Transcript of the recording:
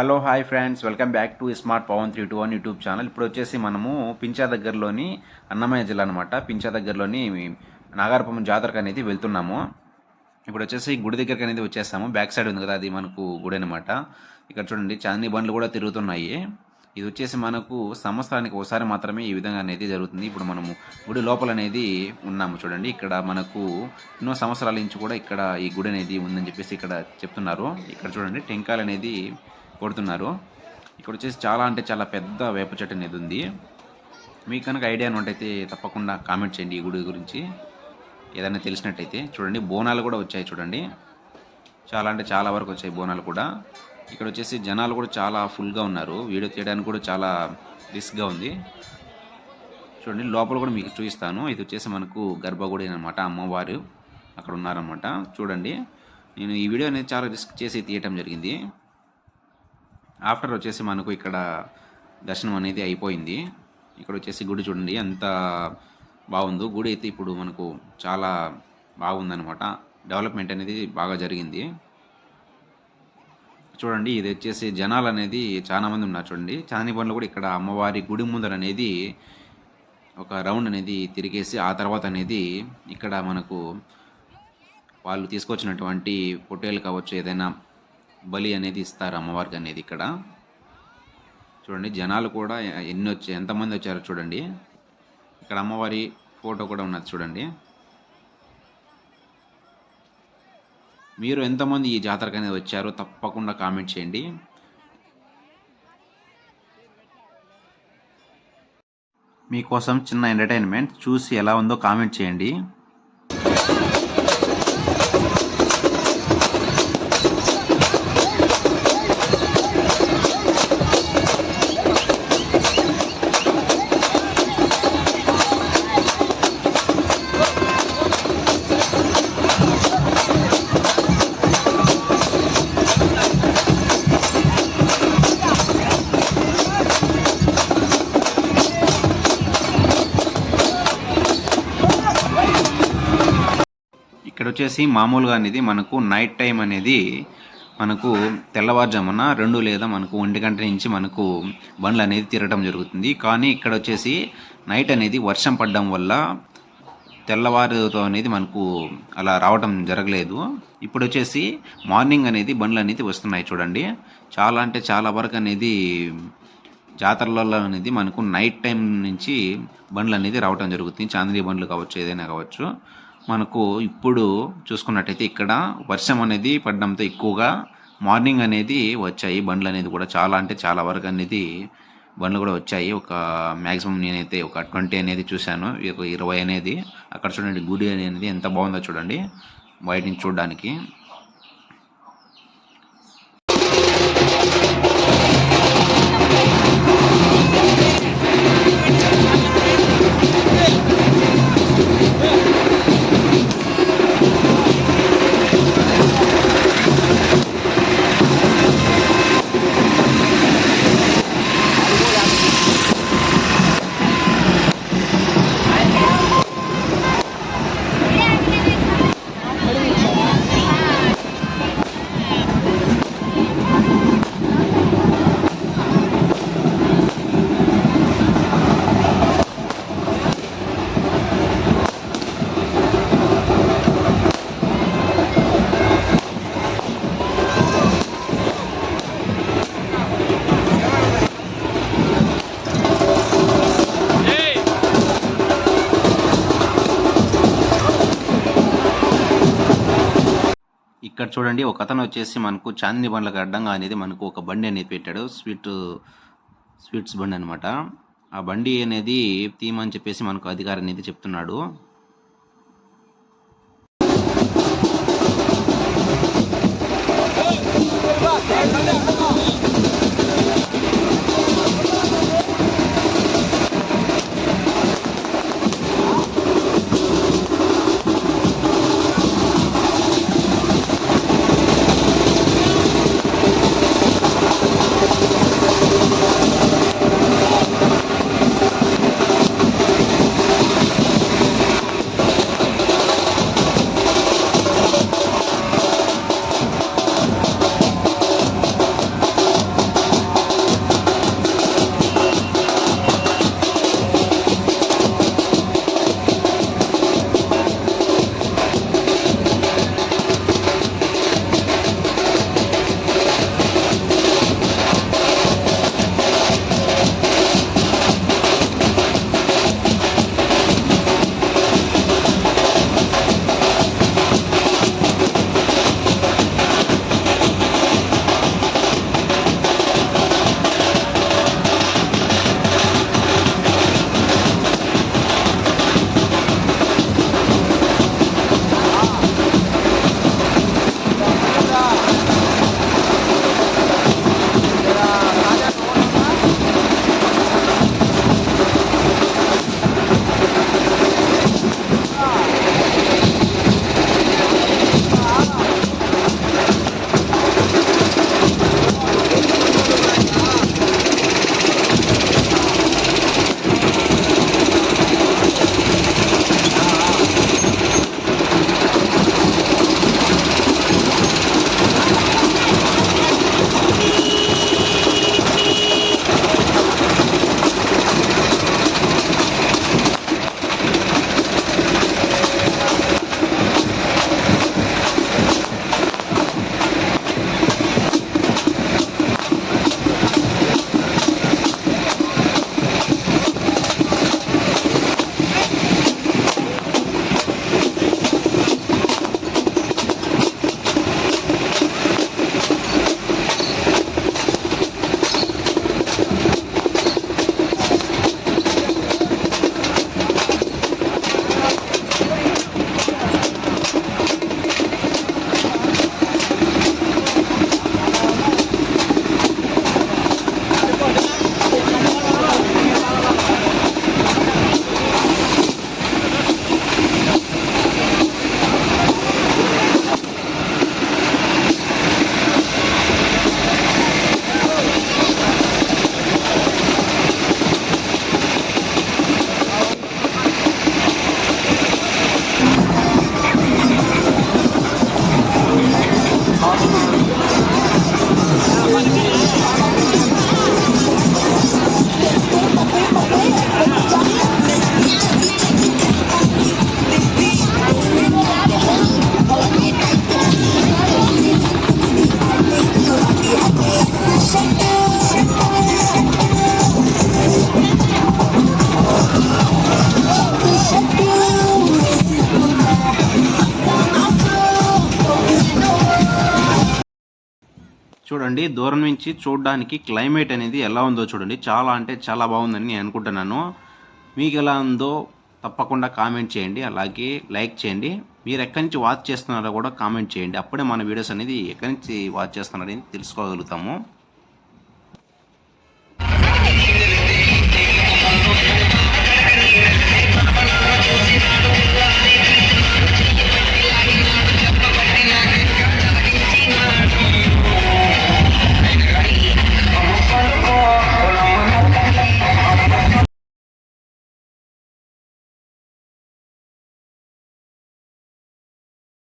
Hello hi friends. Welcome back to smart Pavan three two one YouTube channel. ఇప్పుడు వచ్చేసి మనము పించా దగ్గరలోని అన్నమయ్య జిల్లా అనమాట పించా దగ్గరలోని నాగారపం జాతరకు అనేది వెళ్తున్నాము. ఇప్పుడు వచ్చేసి గుడి దగ్గరికి అనేది వచ్చేసాము బ్యాక్ సైడ్ ఉంది కదా అది మనకు గుడి అనమాట ఇక్కడ చూడండి చాందీ బండ్లు కూడా తిరుగుతున్నాయి. ఇది వచ్చేసి మనకు సంవత్సరానికి ఒకసారి మాత్రమే ఈ విధంగా అనేది జరుగుతుంది. ఇప్పుడు మనము గుడి లోపల అనేది ఉన్నాము చూడండి. ఇక్కడ మనకు ఎన్నో సంవత్సరాల నుంచి కూడా ఇక్కడ ఈ గుడి అనేది ఉందని చెప్పేసి ఇక్కడ చెప్తున్నారు. ఇక్కడ చూడండి టెంకాయలు అనేది కొడుతున్నారు. ఇక్కడ వచ్చేసి చాలా అంటే చాలా పెద్ద వేప చెట్టు అనేది ఉంది. మీకు కనుక ఐడియా ఉన్నట్టయితే తప్పకుండా కామెంట్ చేయండి ఈ గుడి గురించి. ఏదైనా తెలిసినట్టయితే చూడండి బోనాలు కూడా వచ్చాయి చూడండి. చాలా అంటే చాలా వరకు వచ్చాయి బోనాలు కూడా. ఇక్కడ వచ్చేసి జనాలు కూడా చాలా ఫుల్గా ఉన్నారు. వీడియో తీయడానికి కూడా చాలా రిస్క్గా ఉంది. చూడండి లోపల కూడా మీకు చూపిస్తాను. ఇది వచ్చేసి మనకు గర్భగుడి అనమాట అమ్మవారు అక్కడ ఉన్నారనమాట చూడండి నేను ఈ వీడియో అనేది చాలా రిస్క్ చేసి తీయటం జరిగింది. ఆఫ్టర్ వచ్చేసి మనకు ఇక్కడ దర్శనం అనేది అయిపోయింది. ఇక్కడ వచ్చేసి గుడి చూడండి ఎంత బాగుందో. గుడి అయితే ఇప్పుడు మనకు చాలా బాగుందనమాట డెవలప్మెంట్ అనేది బాగా జరిగింది. చూడండి ఇది వచ్చేసి జనాలు అనేది చాలా మంది ఉన్నారు చూడండి. చాందీ పనులు కూడా ఇక్కడ అమ్మవారి గుడి ముందర అనేది ఒక రౌండ్ అనేది తిరిగేసి ఆ తర్వాత అనేది ఇక్కడ మనకు వాళ్ళు తీసుకొచ్చినటువంటి పొట్టేలు కావచ్చు ఏదైనా బలి అనేది ఇస్తారు అమ్మవారికి అనేది ఇక్కడ. చూడండి జనాలు కూడా ఎన్ని వచ్చాయి ఎంతమంది వచ్చారో చూడండి. ఇక్కడ అమ్మవారి ఫోటో కూడా ఉన్నది చూడండి. మీరు ఎంతమంది ఈ జాతరకు అనేది వచ్చారో తప్పకుండా కామెంట్ చేయండి. మీకోసం చిన్న ఎంటర్టైన్మెంట్ చూసి ఎలా ఉందో కామెంట్ చేయండి. వచ్చేసి మామూలుగా అనేది మనకు నైట్ టైం అనేది మనకు తెల్లవారుజామున రెండు లేదా మనకు ఒంటి గంట నుంచి మనకు బండ్లు అనేది తిరగడం జరుగుతుంది. కానీ ఇక్కడ వచ్చేసి నైట్ అనేది వర్షం పడడం వల్ల తెల్లవారుతో అనేది మనకు అలా రావడం జరగలేదు. ఇప్పుడు వచ్చేసి మార్నింగ్ అనేది బండ్లు అనేది వస్తున్నాయి చూడండి. చాలా అంటే చాలా వరకు అనేది జాతరలలో అనేది మనకు నైట్ టైం నుంచి బండ్లు అనేది రావడం జరుగుతుంది. చాందినీ బండ్లు కావచ్చు ఏదైనా కావచ్చు. మనకు ఇప్పుడు చూసుకున్నట్టయితే ఇక్కడ వర్షం అనేది పడడంతో ఎక్కువగా మార్నింగ్ అనేది వచ్చాయి. బండ్లు అనేది కూడా చాలా అంటే చాలా వరకు అనేది బండ్లు కూడా వచ్చాయి. ఒక మ్యాక్సిమం నేనైతే ఒక ట్వంటీ అనేది చూశాను. ఒక ఇరవై అనేది. అక్కడ చూడండి గుడి అనేది ఎంత బాగుందో చూడండి. బయట నుంచి చూడడానికి. ఇక్కడ చూడండి ఒక అతను వచ్చేసి మనకు చాందిని బండ్లకు అడ్డంగా అనేది మనకు ఒక బండి అనేది పెట్టాడు స్వీట్ స్వీట్స్ బండి అనమాట ఆ బండి అనేది తీయమని చెప్పేసి మనకు అధికారి అనేది చెప్తున్నాడు Hey, come down. చూడండి దూరం నుంచి చూడడానికి క్లైమేట్ అనేది ఎలా ఉందో చూడండి. చాలా అంటే చాలా బాగుందని నేను అనుకుంటున్నాను. మీకు ఎలా ఉందో తప్పకుండా కామెంట్ చేయండి. అలాగే లైక్ చేయండి. మీరు ఎక్కడి నుంచి వాచ్ చేస్తున్నారో కూడా కామెంట్ చేయండి. అప్పుడే మన వీడియోస్ అనేది ఎక్కడి నుంచి వాచ్ చేస్తున్నారని తెలుసుకోగలుగుతాము.